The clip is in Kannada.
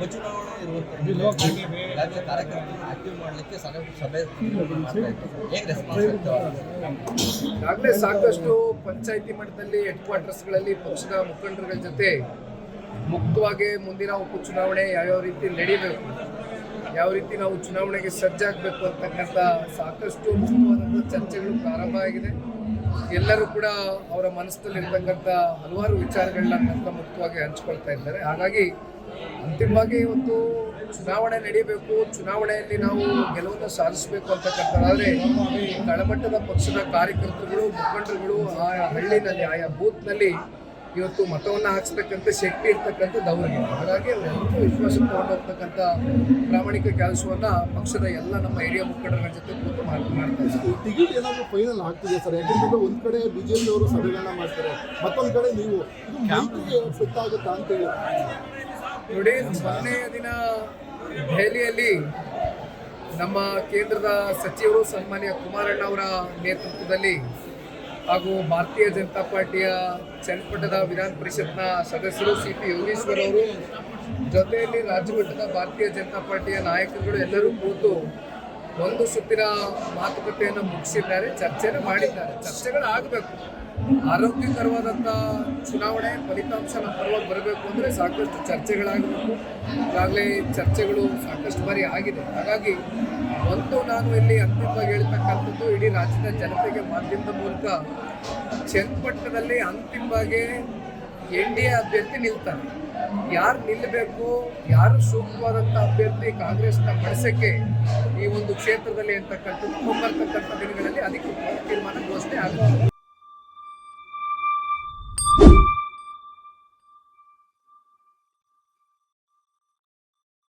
ಉಪಚುನಾವಣೆ ಇರುವಂತಹ ರಾಜ್ಯ ಕಾರ್ಯಕರ್ತರು ಆಕ್ಟಿವ್ ಮಾಡಲಿಕ್ಕೆ ಸಾಕಷ್ಟು ಸಭೆ ಹೇಗೆ ರೆಸ್ಪಾನ್ಸ್ ಈಗಾಗಲೇ ಸಾಕಷ್ಟು ಪಂಚಾಯಿತಿ ಮಟ್ಟದಲ್ಲಿ ಹೆಡ್ ಕ್ವಾರ್ಟರ್ಸ್ಗಳಲ್ಲಿ ಪಕ್ಷದ ಮುಖಂಡರುಗಳ ಜೊತೆ ಮುಕ್ತವಾಗಿ ಮುಂದಿನ ಉಪಚುನಾವಣೆ ಯಾವ್ಯಾವ ರೀತಿ ನಡೀಬೇಕು ಯಾವ ರೀತಿ ನಾವು ಚುನಾವಣೆಗೆ ಸಜ್ಜಾಗಬೇಕು ಅಂತಕ್ಕಂಥ ಸಾಕಷ್ಟು ಮುಖ್ಯವಾದಂಥ ಚರ್ಚೆಗಳು ಪ್ರಾರಂಭ ಆಗಿದೆ. ಎಲ್ಲರೂ ಕೂಡ ಅವರ ಮನಸ್ಸಲ್ಲಿರ್ತಕ್ಕಂಥ ಹಲವಾರು ವಿಚಾರಗಳನ್ನ ಮುಕ್ತವಾಗಿ ಹಂಚ್ಕೊಳ್ತಾ ಇದ್ದಾರೆ. ಹಾಗಾಗಿ ಅಂತಿಮವಾಗಿ ಇವತ್ತು ಚುನಾವಣೆ ನಡೀಬೇಕು, ಚುನಾವಣೆಯಲ್ಲಿ ನಾವು ಗೆಲುವನ್ನು ಸಾಧಿಸಬೇಕು ಈ ತಳಮಟ್ಟದ ಪಕ್ಷದ ಕಾರ್ಯಕರ್ತರುಗಳು, ಮುಖಂಡರುಗಳು ಆಯಾ ಹಳ್ಳಿನಲ್ಲಿ, ಆಯಾ ಬೂತ್ನಲ್ಲಿ ಇವತ್ತು ಮತವನ್ನು ಹಾಕ್ಸ್ತಕ್ಕಂಥ ಶಕ್ತಿ ಇರ್ತಕ್ಕಂಥದ್ದು ಅವರಿಗೆ ಹಾಗಾಗಿ ಅವರೆಲ್ಲರೂ ವಿಶ್ವಾಸ ತಗೊಂಡು ಹೋಗ್ತಕ್ಕಂಥ ಪ್ರಾಮಾಣಿಕ ಕೆಲಸವನ್ನು ಪಕ್ಷದ ಎಲ್ಲ ನಮ್ಮ ಹಿರಿಯ ಮುಖಂಡರ ಜೊತೆ ಕೂತು ಮಾಡ್- ಮಾಡ್ತಾ ಟಿಕೆಟ್ ಏನಾದರೂ ಫೈನಲ್ ಆಗ್ತಿದೆ ಸರ್? ಯಾಕಂತಂದ್ರೆ ಒಂದು ಕಡೆ ಬಿಜೆಪಿಯವರು ಸಭೆಗಳನ್ನ ಮಾಡ್ತಾರೆ, ಮತ್ತೊಂದು ಕಡೆ ನೀವು. ಇದು ಫಿಟ್ ಆಗುತ್ತಾ ಅಂತ ಹೇಳಿ. ನೋಡಿ ಮೊನ್ನೆಯ ದಿನ ದೆಹಲಿಯಲ್ಲಿ ನಮ್ಮ ಕೇಂದ್ರದ ಸಚಿವರು ಸನ್ಮಾನ್ಯ ಕುಮಾರಣ್ಣ ಅವರ ನೇತೃತ್ವದಲ್ಲಿ ಹಾಗೂ ಭಾರತೀಯ ಜನತಾ ಪಾರ್ಟಿಯ ಚನ್ನಪಟ್ಟದ ವಿಧಾನ ಪರಿಷತ್ನ ಸದಸ್ಯರು ಸಿ ಪಿ ಯೋಗೇಶ್ವರ್ ಅವರು, ಜೊತೆಯಲ್ಲಿ ರಾಜ್ಯ ಮಟ್ಟದ ಭಾರತೀಯ ಜನತಾ ಪಾರ್ಟಿಯ ನಾಯಕರುಗಳು ಎಲ್ಲರೂ ಕೂತು ಒಂದು ಸುತ್ತಿನ ಮಾತುಕತೆಯನ್ನು ಮುಗಿಸಿದ್ದಾರೆ ಚರ್ಚೆನೂ ಮಾಡಿದ್ದಾರೆ. ಚರ್ಚೆಗಳು ಆಗಬೇಕು ಆರೋಗ್ಯಕರವಾದಂಥ ಚುನಾವಣೆ, ಫಲಿತಾಂಶ ನಮ್ಮ ಪರವಾಗಿ ಬರಬೇಕು ಅಂದರೆ ಸಾಕಷ್ಟು ಚರ್ಚೆಗಳಾಗಬೇಕು. ಈಗಾಗಲೇ ಚರ್ಚೆಗಳು ಸಾಕಷ್ಟು ಬಾರಿ ಆಗಿದೆ. ಹಾಗಾಗಿ ಒಂದು ನಾನು ಇಲ್ಲಿ ಅಂತಿಮವಾಗಿ ಹೇಳ್ತಕ್ಕಂಥದ್ದು, ಇಡೀ ರಾಜ್ಯದ ಜನತೆಗೆ ಮಾಧ್ಯಮದ ಮೂಲಕ ಚನ್ನಪಟ್ಟಣದಲ್ಲಿ ಅಂತಿಮವಾಗಿ ಎನ್ ಡಿ ಎ ಅಭ್ಯರ್ಥಿ ನಿಲ್ತಾನೆ. ಯಾರು ನಿಲ್ಲಬೇಕು ಯಾರು ಸೂಕ್ತವಾದಂಥ ಅಭ್ಯರ್ಥಿ ಕಾಂಗ್ರೆಸ್ನ ಬಳಸಕ್ಕೆ ಈ ಒಂದು ಕ್ಷೇತ್ರದಲ್ಲಿ ಅಂತಕ್ಕಂಥದ್ದು ಮುಂಬರ್ತಕ್ಕಂಥ ದಿನಗಳಲ್ಲಿ ಅದಕ್ಕೆ ತೀರ್ಮಾನ ಘೋಷಣೆ ಆಗುತ್ತೆ.